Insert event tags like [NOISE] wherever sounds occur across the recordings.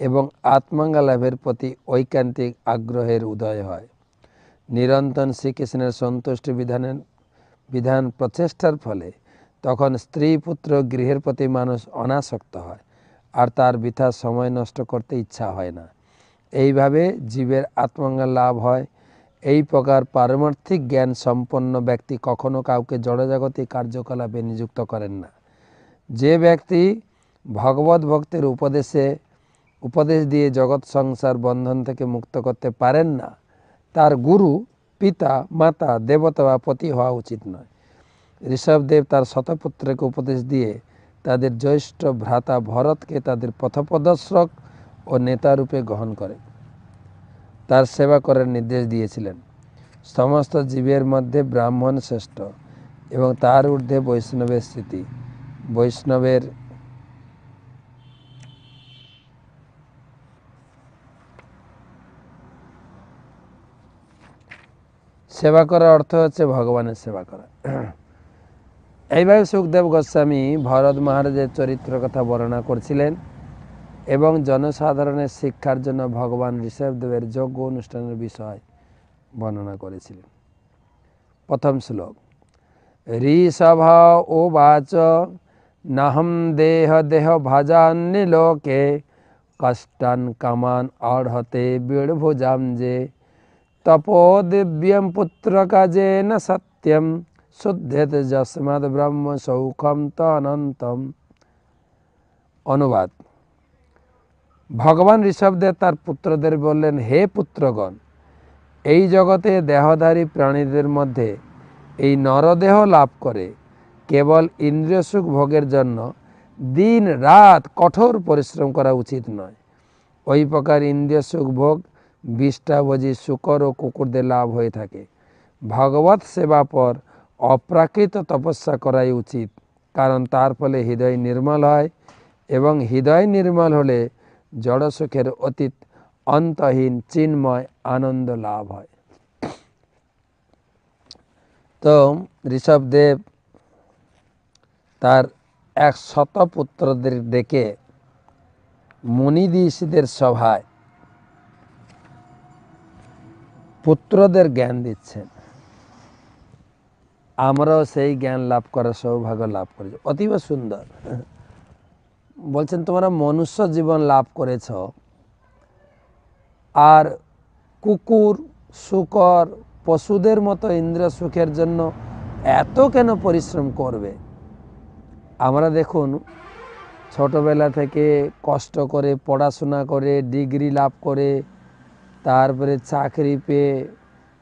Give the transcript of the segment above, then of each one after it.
এবং আত্মাঙ্গা লাভের প্রতি ঐকান্তিক আগ্রহের উদয় হয়। নিরন্তন শ্রীকৃষ্ণের সন্তুষ্টি বিধানের, বিধান প্রচেষ্টার ফলে তখন স্ত্রী পুত্র গৃহের প্রতি মানুষ অনাসক্ত হয় আর তার বৃথা সময় নষ্ট করতে ইচ্ছা হয় না। এইভাবে জীবের আত্মঙ্গল লাভ হয়। এই প্রকার পারমার্থিক জ্ঞান সম্পন্ন ব্যক্তি কখনো কাউকে জড়জাগতিক কার্যকলাপে নিযুক্ত করেন না। যে ব্যক্তি ভগবত ভক্তের উপদেশে উপদেশ দিয়ে জগৎ সংসার বন্ধন থেকে মুক্ত করতে পারেন না, তার গুরু, পিতা, মাতা, দেবতা বা পতি হওয়া উচিত নয়। ঋষভদেব তার শতপুত্রকে উপদেশ দিয়ে তাদের জ্যৈষ্ঠ ভ্রাতা ভরতকে তাদের পথপ্রদর্শক ও নেতারূপে গ্রহণ করে তার সেবা করার নির্দেশ দিয়েছিলেন। সমস্ত জীবের মধ্যে ব্রাহ্মণ শ্রেষ্ঠ এবং তার ঊর্ধ্বে বৈষ্ণবের স্থিতি বৈষ্ণবের সেবা করার অর্থ হচ্ছে ভগবানের সেবা করা। এইভাবে সুখদেব গোস্বামী ভরত মহারাজের চরিত্র কথা বর্ণনা করছিলেন এবং জনসাধারণের শিক্ষার জন্য ভগবান ঋষভদেবের যজ্ঞ অনুষ্ঠানের বিষয় বর্ণনা করেছিলেন। প্রথম শ্লোক, ঋষভ ও বাচ নাহম দেহ দেহ ভাজান্নি লোকে, কষ্টান কামান অর্হতে বীড়ভুজাম যে তপো দিব্যম পুত্র কাজে ন সত্যম শুদ্ধেত যস্মাদ ব্রহ্ম সৌখম তনন্তম অনুবাদ ভগবান ঋষভদেব তার পুত্রদের বললেন হে পুত্রগণ এই জগতে দেহধারী প্রাণীদের মধ্যে এই নরদেহ লাভ করে কেবল ইন্দ্রিয় সুখ ভোগের জন্য দিন রাত কঠোর পরিশ্রম করা উচিত নয়। ওই প্রকার ইন্দ্রিয় সুখ ভোগ বিষ্টাভোজী শুকর ও কুকুরদের লাভ হয়ে থাকে। ভগবত সেবা পর অপ্রাকৃত তপস্যা করাই উচিত, কারণ তার ফলে হৃদয় নির্মল হয় এবং হৃদয় নির্মল হলে জড় সুখের অতীত অন্তহীন চিন্ময় আনন্দ লাভ হয়। তো ঋষভদেব তার এক শত পুত্রদের ডেকে মুনিদিষিদের সভায় পুত্রদের জ্ঞান দিচ্ছেন আমরাও সেই জ্ঞান লাভ করার সৌভাগ্য লাভ করেছি। অতীব সুন্দর। বলছেন, তোমরা মনুষ্য জীবন লাভ করেছ। আর কুকুর, শুকর, পশুদের মতো ইন্দ্র সুখের জন্য এত কেন পরিশ্রম করবে? আমরা দেখুন, ছোটবেলা থেকে কষ্ট করে, পড়াশোনা করে, ডিগ্রি লাভ করে তারপরে চাকরি পেয়ে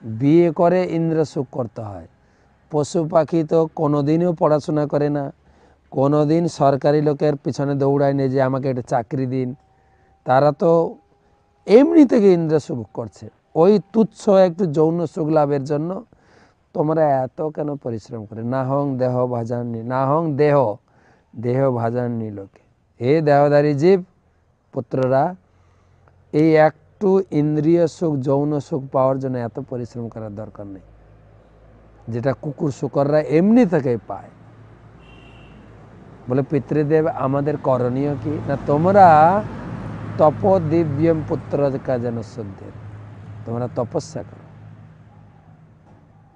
বিয়ে করে ইন্দ্র সুখ করতে হয়। পশু পাখি তো কোনোদিনও পড়াশোনা করে না। কোনো দিন সরকারি লোকের পিছনে দৌড়ায় যে আমাকে একটা চাকরি দিন। তারা তো এমনি থেকে ইন্দ্র সুখ করছে। ওই তুচ্ছ একটু যৌন সুখ লাভের জন্য তোমরা এত কেন পরিশ্রম করে? না হং দেহ ভাজাননি, না হং দেহ দেহ ভাজাননি লোকে। হে দেহধারী জীব, পুত্ররা, এই একটু ইন্দ্রিয় সুখ, যৌন সুখ পাওয়ার জন্য এত পরিশ্রম করার দরকার নেই। যেটা কুকুর শুকররা এমনি থেকেই পায়। বলে, পিতৃদেব, আমাদের করণীয় কি? না, তোমরা তপ দিব্যম পুত্র যেন শুদ্ধের। তোমরা তপস্যা করো।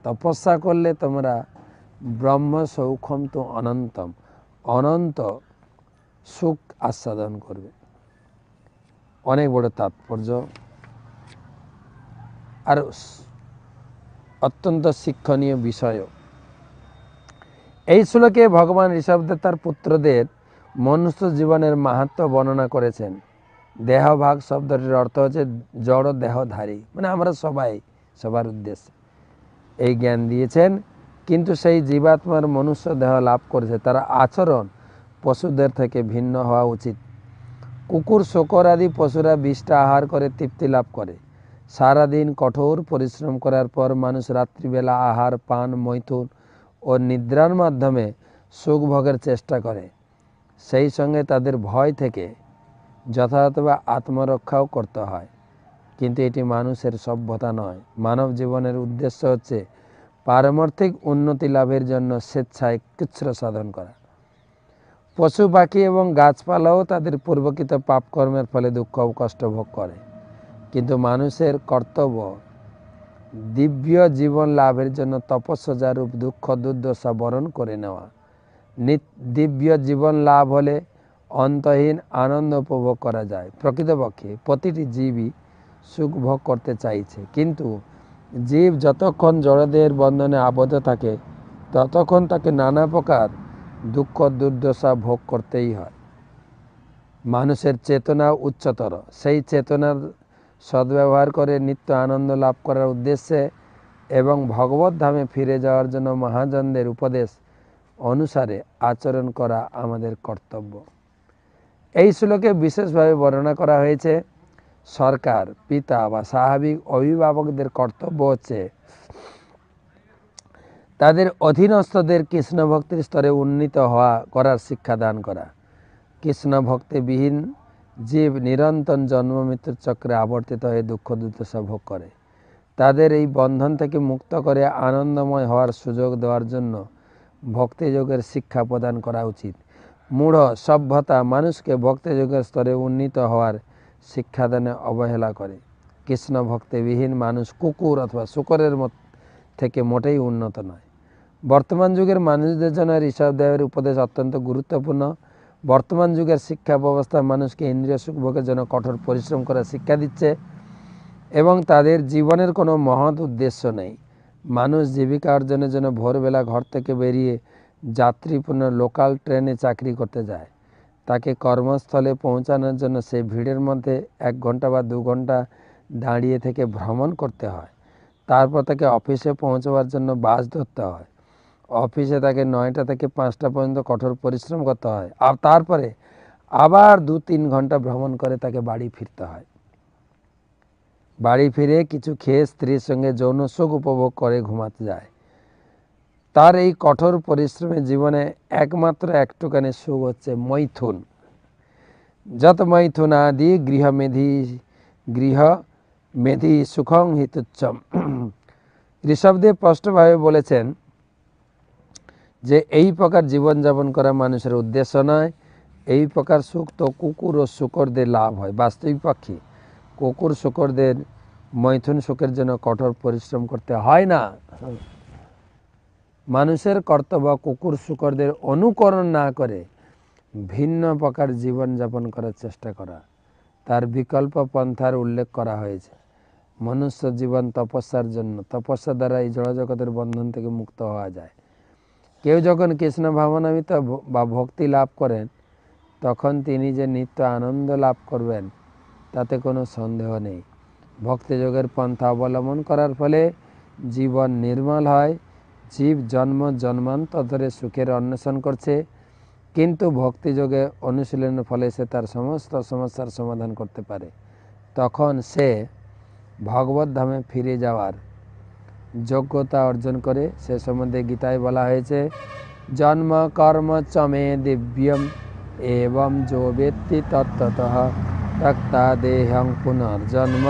তপস্যা করলে তোমরা ব্রহ্ম সৌখম তো অনন্তম। অনন্ত সুখ আস্বাদন করবে। অনেক বড় তাৎপর্য। আর অত্যন্ত শিক্ষণীয় বিষয়ও। এই শ্লোকে ভগবান ঋষভদেব তার পুত্রদের মনুষ্য জীবনের মাহাত্ম বর্ণনা করেছেন। দেহভাগ শব্দটির অর্থ হচ্ছে জড় দেহধারী। মানে আমরা সবাই, সবার উদ্দেশ্যে এই জ্ঞান দিয়েছেন। কিন্তু সেই জীবাত্মার মনুষ্য দেহ লাভ করেছে। তার আচরণ পশুদের থেকে ভিন্ন হওয়া উচিত। কুকুর, শকর আদি পশুরা বিষটা আহার করে, তৃপ্তি লাভ করে। সারাদিন কঠোর পরিশ্রম করার পর মানুষ রাত্রিবেলা আহার, পান, মৈথুন ও নিদ্রার মাধ্যমে সুখ ভোগের চেষ্টা করে। সেই সঙ্গে তাদের ভয় থেকে যথাযথভাবে আত্মরক্ষাও করতে হয়। কিন্তু এটি মানুষের সভ্যতা নয়। মানব জীবনের উদ্দেশ্য হচ্ছে পারমার্থিক উন্নতি লাভের জন্য স্বেচ্ছায় কৃচ্ছ্র সাধন করা। পশু, পাখি এবং গাছপালাও তাদের পূর্বকৃত পাপকর্মের ফলে দুঃখ ও কষ্ট ভোগ করে। কিন্তু মানুষের কর্তব্য দিব্য জীবন লাভের জন্য তপস্যারূপ দুঃখ, দুর্দশা বরণ করে নেওয়া। দিব্য জীবন লাভ হলে অন্তহীন আনন্দ উপভোগ করা যায়। প্রকৃতপক্ষে প্রতিটি জীবই সুখ ভোগ করতে চাইছে। কিন্তু জীব যতক্ষণ জড়দেহের বন্ধনে আবদ্ধ থাকে, ততক্ষণ তাকে নানা প্রকার দুঃখ, দুর্দশা ভোগ করতেই হয়। মানুষের চেতনা উচ্চতর। সেই চেতনার সদ্ব্যবহার করে নিত্য আনন্দ লাভ করার উদ্দেশ্যে এবং ভগবত ধামে ফিরে যাওয়ার জন্য মহাজনদের উপদেশ অনুসারে আচরণ করা আমাদের কর্তব্য। এই শ্লোকে বিশেষভাবে বর্ণনা করা হয়েছে, সরকার, পিতা বা স্বাভাবিক অভিভাবকদের কর্তব্য হচ্ছে তাদের অধীনস্থদের কৃষ্ণ ভক্তির স্তরে উন্নীত হওয়া করার শিক্ষা দান করা। কৃষ্ণ ভক্তিবিহীন জীব নিরন্তর জন্ম মৃত্যুর চক্রে আবর্তিত হয়ে দুঃখ দুর্দশা ভোগ করে। তাদের এই বন্ধন থেকে মুক্ত করে আনন্দময় হওয়ার সুযোগ দেওয়ার জন্য ভক্তিযোগের শিক্ষা প্রদান করা উচিত। মূঢ় সভ্যতা মানুষকে ভক্তিযোগের স্তরে উন্নীত হওয়ার শিক্ষাদানে অবহেলা করে। কৃষ্ণ ভক্তিবিহীন মানুষ কুকুর অথবা শুকরের মত থেকে মোটেই উন্নত নয়। বর্তমান যুগের মানুষদের জন্য ঋষভ দেবের উপদেশ অত্যন্ত গুরুত্বপূর্ণ। বর্তমান যুগের শিক্ষা ব্যবস্থা মানুষকে ইন্দ্রিয় সুখ ভোগের জন্য কঠোর পরিশ্রম করার শিক্ষা দিচ্ছে এবং তাদের জীবনের কোনো মহৎ উদ্দেশ্য নেই। মানুষ জীবিকা অর্জনের জন্য ভোরবেলা ঘর থেকে বেরিয়ে যাত্রীপূর্ণ লোকাল ট্রেনে চাকরি করতে যায়। তাকে কর্মস্থলে পৌঁছানোর জন্য সে ভিড়ের মধ্যে এক ঘণ্টা বা দু ঘণ্টা দাঁড়িয়ে থেকে ভ্রমণ করতে হয়। তারপর তাকে অফিসে পৌঁছবার জন্য বাস ধরতে হয়। অফিসে তাকে নয়টা থেকে পাঁচটা পর্যন্ত কঠোর পরিশ্রম করতে হয়। আর তারপরে আবার দু তিন ঘণ্টা ভ্রমণ করে তাকে বাড়ি ফিরতে হয়। বাড়ি ফিরে কিছু খেয়ে স্ত্রীর সঙ্গে যৌন সুখ উপভোগ করে ঘুমাতে যায়। তার এই কঠোর পরিশ্রমে জীবনে একমাত্র একটুখানি সুখ হচ্ছে মৈথুন। যত মৈথুন আদি গৃহমেধি গৃহ মেধি সুখং হিতুচ্ছম। ঋষভদেব স্পষ্টভাবে বলেছেন যে, এই প্রকার জীবনযাপন করা মানুষের উদ্দেশ্য নয়। এই প্রকার সুখ তো কুকুর ও শুকরদের লাভ হয়। বাস্তবিক পক্ষে কুকুর শুকরদের, মৈথুন সুখের জন্য কঠোর পরিশ্রম করতে হয় না। মানুষের কর্তব্য কুকুর শুকরদের অনুকরণ না করে ভিন্ন প্রকার জীবনযাপন করার চেষ্টা করা। তার বিকল্প পন্থার উল্লেখ করা হয়েছে। মনুষ্য জীবন তপস্যার জন্য। তপস্যা দ্বারা এই জড়জগতের বন্ধন থেকে মুক্ত হওয়া যায়। কেউ যখন কৃষ্ণ ভাবনামিত বা ভক্তি লাভ করেন, তখন তিনি যে নিত্য আনন্দ লাভ করবেন, তাতে কোনো সন্দেহ নেই। ভক্তিযোগের পন্থা অবলম্বন করার ফলে জীবন নির্মল হয়। জীব জন্ম জন্মান্তর ধরে সুখের অন্বেষণ করছে। কিন্তু ভক্তিযোগে অনুশীলনের ফলে সে তার সমস্ত সমস্যার সমাধান করতে পারে। তখন সে ভগবত ধামে ফিরে যাওয়ার যোগ্যতা অর্জন করে সে সম্বন্ধে গীতায় বলা হয়েছে, জন্ম কর্ম চমে দিব্যম এবং যো ব্যক্তি তত্ত্বত তক্তা দেহং পুনর্জন্ম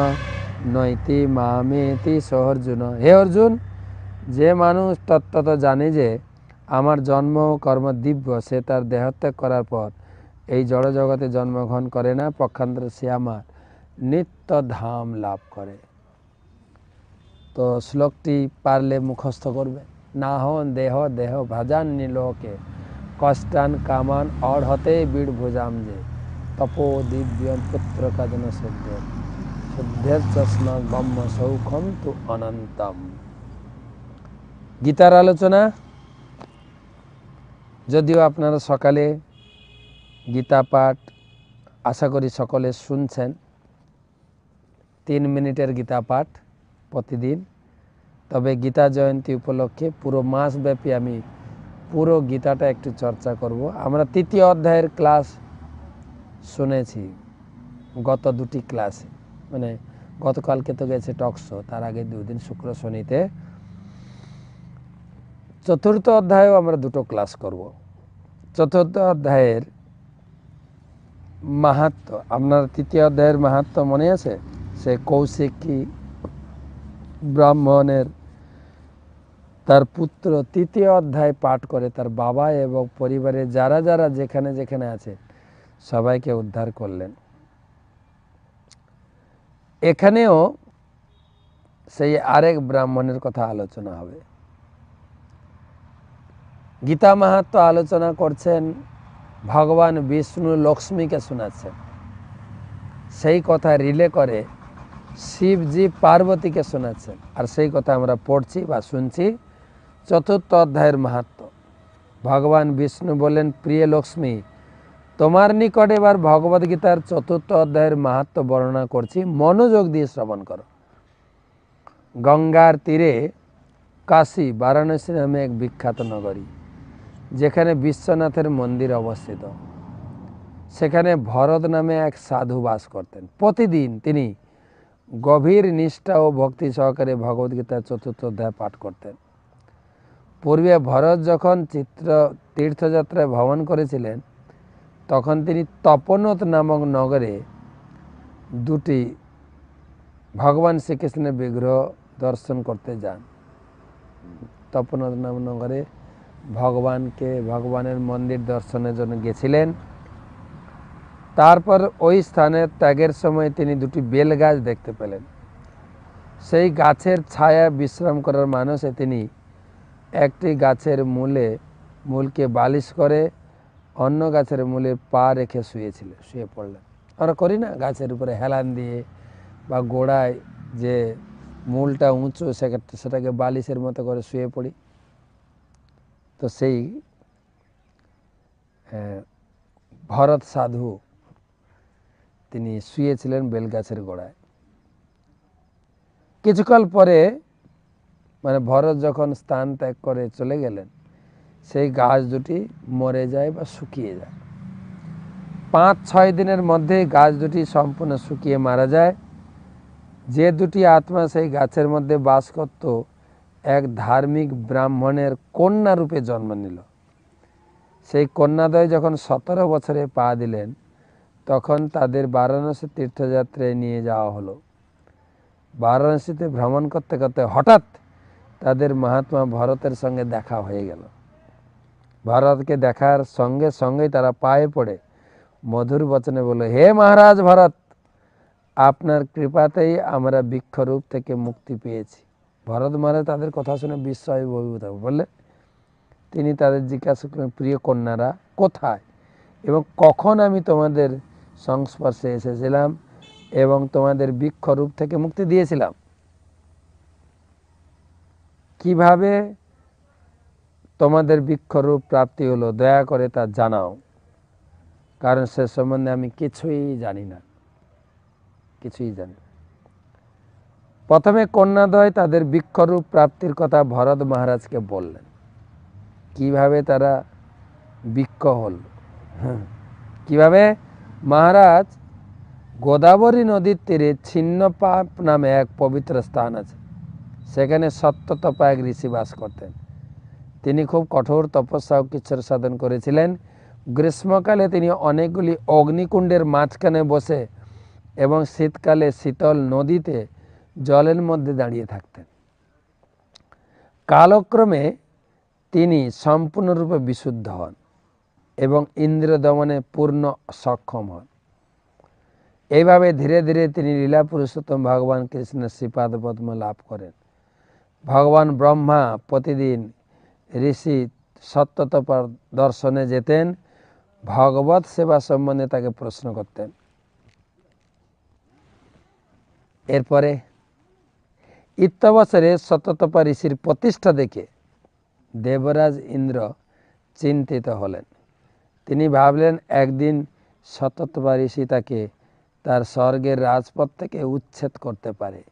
নৈতি মামেতি সহর্জুন হে অর্জুন, যে মানুষ তত্ত্বত জানে যে আমার জন্ম কর্ম দিব্য, সে তার দেহত্যাগ করার পর এই জড় জগতে জন্মগ্রহণ করে না, পক্ষান্তরে সে আমার। নিত্য ধাম লাভ করে। তো শ্লোকটি পারলে মুখস্থ করবে। না হন দেহ দেহ ভাজান লোকে কষ্টান কামান অড়হতে বীড় ভুজাম যে, তপো দিব্যম পুত্র কাজন শুদ্ধ, শুদ্ধের চষ্মা ব্রহ্ম সৌখম তু অনন্তম। গীতার আলোচনা। যদিও আপনারা সকালে গীতা পাঠ আশা করি সকলে শুনছেন তিন মিনিটের গীতা পাঠ প্রতিদিন। তবে গীতা জয়ন্তী উপলক্ষে পুরো মাসব্যাপী আমি পুরো গীতাটা একটু চর্চা করব। আমরা তৃতীয় অধ্যায়ের ক্লাস শুনেছি, গত দুটি ক্লাসে। মানে গতকালকে তো গেছে টকশো তার আগে দুদিন শুক্র শনিতে। চতুর্থ অধ্যায়েও আমরা দুটো ক্লাস করব। চতুর্থ অধ্যায়ের মাহাত্ম, আপনার তৃতীয় অধ্যায়ের মাহাত্ম মনে আছে? সে কৌশিকী ব্রাহ্মণের তার পুত্র তৃতীয় অধ্যায় পাঠ করে তার বাবা এবং পরিবারের যারা যারা যেখানে যেখানে আছে, সবাইকে উদ্ধার করলেন। এখানেও সেই আরেক ব্রাহ্মণের কথা আলোচনা হবে। গীতা মাহাত্ম আলোচনা করছেন, ভগবান বিষ্ণু লক্ষ্মীকে শোনাচ্ছেন। সেই কথা রিলে করে শিবজি পার্বতীকে শোনাচ্ছেন আর সেই কথা আমরা পড়ছি বা শুনছি। চতুর্থ অধ্যায়ের মাহাত্ম ভগবান বিষ্ণু বলেন, প্রিয় লক্ষ্মী, তোমার নিকট এবার ভগবদ্গীতার চতুর্থ অধ্যায়ের মাহাত্ম বর্ণনা করছি। মনোযোগ দিয়ে শ্রবণ করো। গঙ্গার তীরে কাশী বারাণসী নামে এক বিখ্যাত নগরী, যেখানে বিশ্বনাথের মন্দির অবস্থিত। সেখানে ভরত নামে এক সাধু বাস করতেন। প্রতিদিন তিনি গভীর নিষ্ঠা ও ভক্তি সহকারে ভগবদ্গীতার চতুর্থ অধ্যায় পাঠ করতেন। পূর্বে ভরত যখন চিত্র তীর্থযাত্রায় ভ্রমণ করেছিলেন, তখন তিনি তপনত নামক নগরে দুটি ভগবান শ্রীকৃষ্ণের বিগ্রহ দর্শন করতে যান। তপনত নাম নগরে ভগবানকে, ভগবানের মন্দির দর্শনের জন্য গেছিলেন। তারপর ওই স্থানে ত্যাগের সময় তিনি দুটি বেল গাছ দেখতে পেলেন। সেই গাছের ছায়া বিশ্রাম করার মানুষে তিনি একটি গাছের মূলে, মূলকে বালিশ করে অন্য গাছের মূলে পা রেখে শুয়েছিলেন, শুয়ে পড়লেন। আমরা করি না গাছের উপরে হেলান দিয়ে বা গোড়ায় যে মূলটা উঁচু, সেক্ষেত্রে সেটাকে বালিশের মতো করে শুয়ে পড়ি। তো সেই ভরত সাধু তিনি শুয়েছিলেন বেলগাছের গোড়ায়। কিছুকাল পরে মানে ভরত যখন স্থান ত্যাগ করে চলে গেলেন, সেই গাছ দুটি মরে যায় বা শুকিয়ে যায়। পাঁচ, ছয় দিনের মধ্যে গাছ দুটি সম্পূর্ণ শুকিয়ে মারা যায়। যে দুটি আত্মা সেই গাছের মধ্যে বাস করত, এক ধার্মিক ব্রাহ্মণের কন্যা রূপে জন্ম নিল। সেই কন্যাদয় যখন সতেরো বছরে পা দিলেন তখন তাদের বারাণসী তীর্থযাত্রায় নিয়ে যাওয়া হলো। বারাণসীতে ভ্রমণ করতে করতে হঠাৎ তাদের মহাত্মা ভরতের সঙ্গে দেখা হয়ে গেল। ভরতকে দেখার সঙ্গে সঙ্গেই তারা পায়ে পড়ে মধুর বচনে বলল, হে মহারাজ ভরত, আপনার কৃপাতেই আমরা বৃক্ষরূপ থেকে মুক্তি পেয়েছি। ভরত মহারাজ তাদের কথা শুনে বিস্ময় অভিভূত বললে, তিনি তাদের জিজ্ঞাসা করলেন, প্রিয় কন্যারা, কোথায় এবং কখন আমি তোমাদের সংস্পর্শে এসেছিলাম এবং তোমাদের বৃক্ষরূপ থেকে মুক্তি দিয়েছিলাম। কীভাবে তোমাদের বৃক্ষরূপ প্রাপ্তি হলো, দয়া করে তা জানাও। কারণ সে সম্বন্ধে আমি কিছুই জানি না। কিছুই জানি প্রথমে কন্যাদয় তাদের বৃক্ষরূপ প্রাপ্তির কথা ভরত মহারাজকে বললেন। কীভাবে তারা বৃক্ষ হল? হ্যাঁ। কীভাবে? মহারাজ, গোদাবরী নদীর তীরে ছিন্নপাপ নামে এক পবিত্র স্থান আছে। সেখানে সত্যতপা এক ঋষি বাস করতেন। তিনি খুব কঠোর তপস্যা ও কিচ্ছর সাধন করেছিলেন। গ্রীষ্মকালে তিনি অনেকগুলি অগ্নিকুণ্ডের মাঝখানে বসে এবং শীতকালে শীতল নদীতে জলের মধ্যে দাঁড়িয়ে থাকতেন। কালক্রমে তিনি সম্পূর্ণরূপে বিশুদ্ধ হন। এবং ইন্দ্র দমনে পূর্ণ সক্ষম হন। এইভাবে ধীরে ধীরে তিনি লীলা পুরুষোত্তম ভগবান কৃষ্ণের শ্রীপাদ পদ্ম লাভ করেন। ভগবান ব্রহ্মা প্রতিদিন ঋষি সত্যতপর দর্শনে যেতেন ভগবত সেবা সম্বন্ধে তাকে প্রশ্ন করতেন। এরপরে ইত্যবসরে সত্যতপা ঋষির প্রতিষ্ঠা দেখে দেবরাজ ইন্দ্র চিন্তিত হলেন। তিনি ভাবলেন, একদিন সততপা ঋষি তাকে তার স্বর্গের রাজপথ থেকে উচ্ছেদ করতে পারে।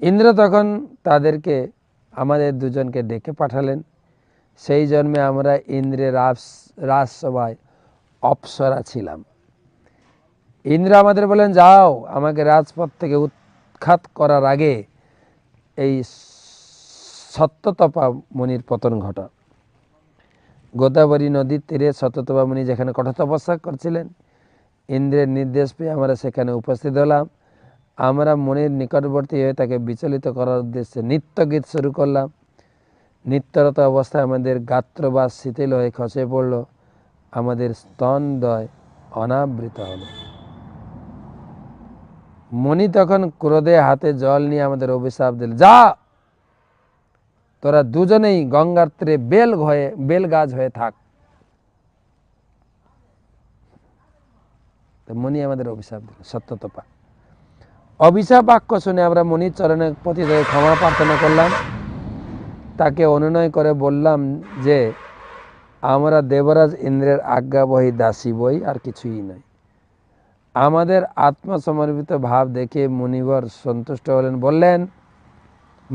ইন্দ্র তখন তাদেরকে, আমাদের দুজনকে ডেকে পাঠালেন। সেই জন্মে আমরা ইন্দ্রের রাজ, রাজসভায় অপ্সরা ছিলাম। ইন্দ্র আমাদের বলেন, যাও, আমাকে রাজপথ থেকে উৎখাত করার আগে এই সত্যতপা মুনির পতন ঘটা গোদাবরী নদীর তীরে সত্যতপা মুনি যেখানে কঠোর তপস্যা করছিলেন, ইন্দ্রের নির্দেশ পেয়ে আমরা সেখানে উপস্থিত হলাম। আমরা মনের নিকটবর্তী হয়ে তাকে বিচলিত করার উদ্দেশ্যে নিত্য গীত শুরু করলাম। নিত্যরত অবস্থায় আমাদের গাত্র বা শিথিল হয়ে খসে পড়ল। আমাদের স্তনদয় অনাবৃত হলো। মণি তখন ক্রোধে হাতে জল নিয়ে আমাদের অভিশাপ দিল, যা! তোরা দুজনেই গঙ্গার তীরে বেল হয়ে, বেল গাছ হয়ে থাক। মণি আমাদের অভিশাপ দিল, সত্যতপা। অভিশাপ বাক্য শুনে আমরা মণির চরণে প্রতি ক্ষমা প্রার্থনা করলাম। তাকে অনুনয় করে বললাম যে, আমরা দেবরাজ ইন্দ্রের আজ্ঞা আজ্ঞাবহী দাসী বই, আর কিছুই নয়। আমাদের আত্মসমর্পিত ভাব দেখে মুনিবর সন্তুষ্ট হলেন, বললেন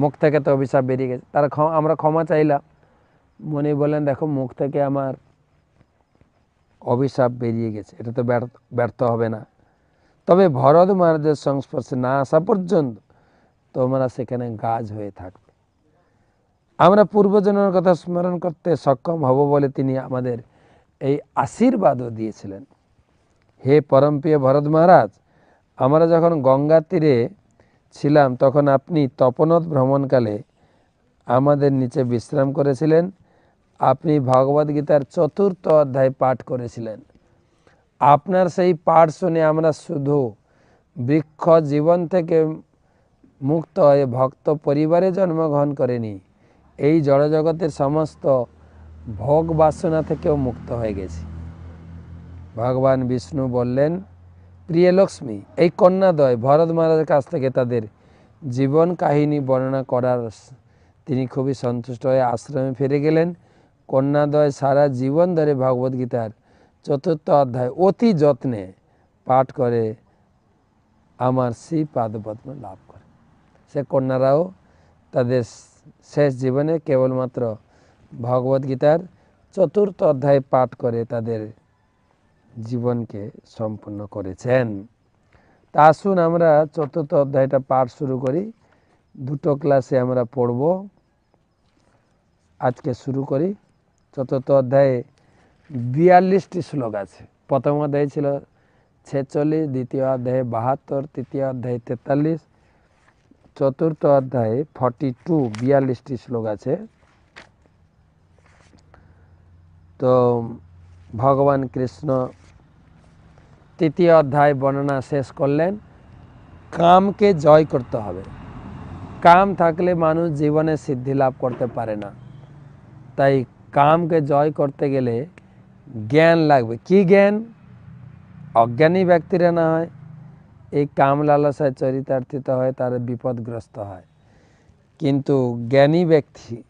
মুখ থেকে তো অভিশাপ বেরিয়ে গেছে। তারা আমরা ক্ষমা চাইলাম। মনে বললেন, দেখো, মুখ থেকে আমার অভিশাপ বেরিয়ে গেছে। এটা তো ব্যর্থ হবে না। তবে ভরত মহারাজের সংস্পর্শে না আসা পর্যন্ত তোমরা সেখানে গাছ হয়ে থাকবে। আমরা পূর্বজনের কথা স্মরণ করতে সক্ষম হব বলে তিনি আমাদের এই আশীর্বাদও দিয়েছিলেন। হে পরমপ্রিয় ভরত মহারাজ, আমরা যখন গঙ্গা তীরে ছিলাম, তখন আপনি তপনত ভ্রমণকালে আমাদের নিচে বিশ্রাম করেছিলেন। আপনি ভগবদ্গীতার চতুর্থ অধ্যায় পাঠ করেছিলেন। আপনার সেই পাঠ শুনে আমরা শুধু বৃক্ষ জীবন থেকে মুক্ত হয়ে ভক্ত পরিবারে জন্মগ্রহণ করেনি, এই জড়জগতের সমস্ত ভোগ বাসনা থেকেও মুক্ত হয়ে গেছি। ভগবান বিষ্ণু বললেন প্রিয় লক্ষ্মী এই কন্যাদয় ভরত মহারাজের কাছ থেকে তাদের জীবন কাহিনী বর্ণনা করার তিনি খুবই সন্তুষ্ট হয়ে আশ্রমে ফিরে গেলেন। কন্যাদয় সারা জীবন ধরে ভগবদ্গীতার চতুর্থ অধ্যায় অতি যত্নে পাঠ করে আমার শ্রী পাদপদ্ম লাভ করে। সে কন্যারাও তাদের শেষ জীবনে কেবলমাত্র ভগবদ্গীতার চতুর্থ অধ্যায় পাঠ করে তাদের জীবনকে সম্পূর্ণ করেছেন। তা আসুন আমরা চতুর্থ অধ্যায়টা পাঠ শুরু করি। দুটো ক্লাসে আমরা পড়ব। আজকে শুরু করি। চতুর্থ অধ্যায়ে বিয়াল্লিশটি শ্লোক আছে। প্রথম অধ্যায় ছিল ছেচল্লিশ, দ্বিতীয় অধ্যায়ে বাহাত্তর, তৃতীয় অধ্যায়ে তেতাল্লিশ, চতুর্থ অধ্যায়ে ফর্টি টু, বিয়াল্লিশটি শ্লোক আছে। তো ভগবান কৃষ্ণ তৃতীয় অধ্যায় বর্ণনা শেষ করলেন, কামকে জয় করতে হবে। কাম থাকলে মানুষ জীবনে সিদ্ধি লাভ করতে পারে না। তাই কামকে জয় করতে গেলে জ্ঞান লাগবে। কি জ্ঞান? অজ্ঞানী ব্যক্তিরা না হয়, এই কাম লালসায় চরিতার্থিত হয় তার বিপদগ্রস্ত হয়। কিন্তু জ্ঞানী ব্যক্তি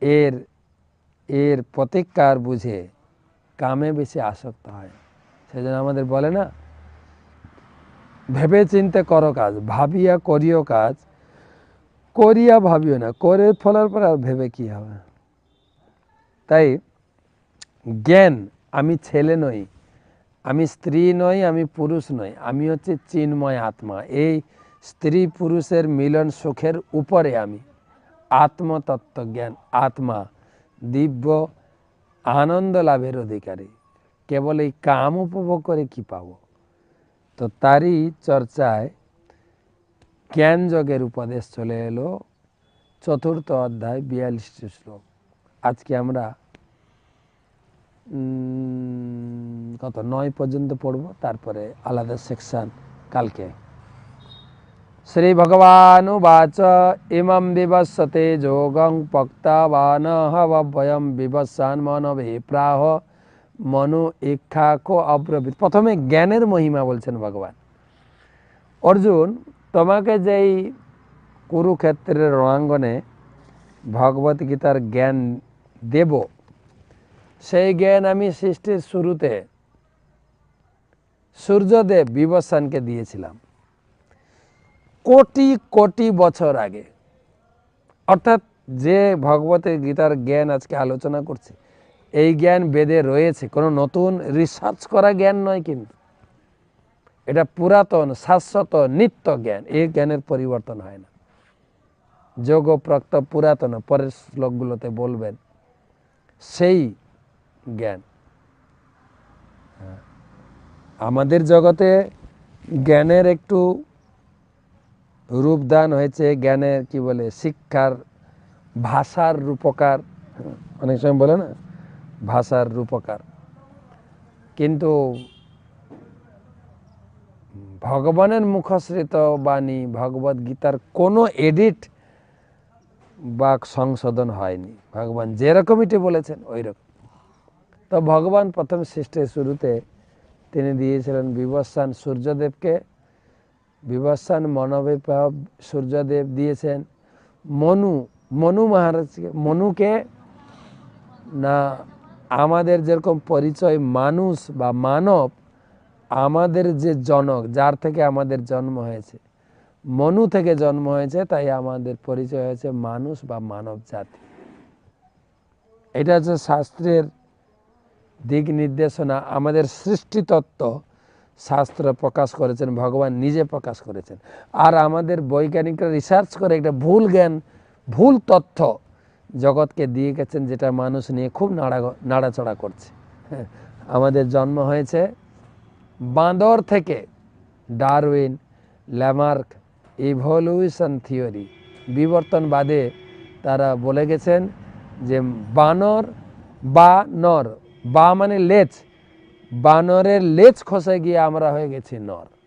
এর এর প্রতিকার বুঝে কামে বেশি আসক্ত হয়। সেই জন্য আমাদের বলে না ভেবে চিন্তে করো কাজ, ভাবিয়া করিও কাজ, করিয়া ভাবিও না, করে ফলার পর আর ভেবে কি হবে? তাই জ্ঞান, আমি ছেলে নই, আমি স্ত্রী নই, আমি পুরুষ নই, আমি হচ্ছে চিন্ময় আত্মা। এই স্ত্রী পুরুষের মিলন সুখের উপরে আমি। আত্মতত্ত্ব জ্ঞান আত্মা, দিব্য, আনন্দ লাভের অধিকারী। কেবল এই কাম উপভোগ করে কি পাব? তো তারই চর্চায় জ্ঞান যোগের উপদেশ চলে এলো চতুর্থ অধ্যায় বিয়াল্লিশটি শ্লোক। আজকে আমরা কত, নয় পর্যন্ত পড়ব, তারপরে আলাদা সেকশন কালকে। শ্রী ভগবান ভগবানুবাচ ইমম বিবস্বতে যোগং পক্তাবান হবয়ম বিবস্বান মানবে প্রাহ মনু ইক্ষাকো অব্রবীত। প্রথমে জ্ঞানের মহিমা বলছেন ভগবান। অর্জুন, তোমাকে যেই কুরুক্ষেত্রের রণাঙ্গনে ভগবত গীতার জ্ঞান দেব, সেই জ্ঞান আমি সৃষ্টির শুরুতে সূর্যদেব বিবস্বানকে দিয়েছিলাম। কোটি কোটি বছর আগে। অর্থাৎ যে ভগবতের গীতার জ্ঞান আজকে আলোচনা করছে এই জ্ঞান বেদে রয়েছে। কোনো নতুন রিসার্চ করা জ্ঞান নয় কিন্তু। এটা পুরাতন শাশ্বত নিত্য জ্ঞান। এই জ্ঞানের পরিবর্তন হয় না। যোগ প্রক্ত পুরাতন পরের শ্লোকগুলোতে বলবেন সেই জ্ঞান। আমাদের জগতে জ্ঞানের একটু রূপদান হয়েছে। জ্ঞানের কি বলে শিক্ষার ভাষার রূপকার। হ্যাঁ, অনেক সময় বলে না? ভাষার রূপকার। কিন্তু ভগবানের মুখশ্রিত বাণী ভগবদ গীতার কোনো এডিট বা সংশোধন হয়নি। ভগবান যেরকমইটি বলেছেন ওই রকম তো ভগবান প্রথম সৃষ্টির শুরুতে তিনি দিয়েছিলেন বিবস্বান সূর্যদেবকে। বিবস্বান মনোবিপ্লব সূর্যদেব দিয়েছেন। মনু মনু মহারাজকে, মনুকে না আমাদের যেরকম পরিচয় মানুষ বা মানব, আমাদের যে জনক, যার থেকে আমাদের জন্ম হয়েছে। মনু থেকে জন্ম হয়েছে, তাই আমাদের পরিচয় হয়েছে মানুষ বা মানব জাতি। এটা হচ্ছে শাস্ত্রের দিক নির্দেশনা। আমাদের সৃষ্টিতত্ত্ব শাস্ত্র প্রকাশ করেছেন, ভগবান নিজে প্রকাশ করেছেন। আর আমাদের বৈজ্ঞানিকরা রিসার্চ করে একটা ভুল জ্ঞান, ভুল তথ্য জগৎকে দিয়ে গেছেন যেটা মানুষ নিয়ে খুব নাড়া নাড়াচড়া করছে। [LAUGHS] আমাদের জন্ম হয়েছে বাঁদর থেকে। Darwin, Lamarck evolution theory. বিবর্তনবাদে তারা বলে গেছেন যে বানর বা নর বা মানে লেজ। বানরের লেজ খসে গিয়ে আমরা হয়ে গেছি নর।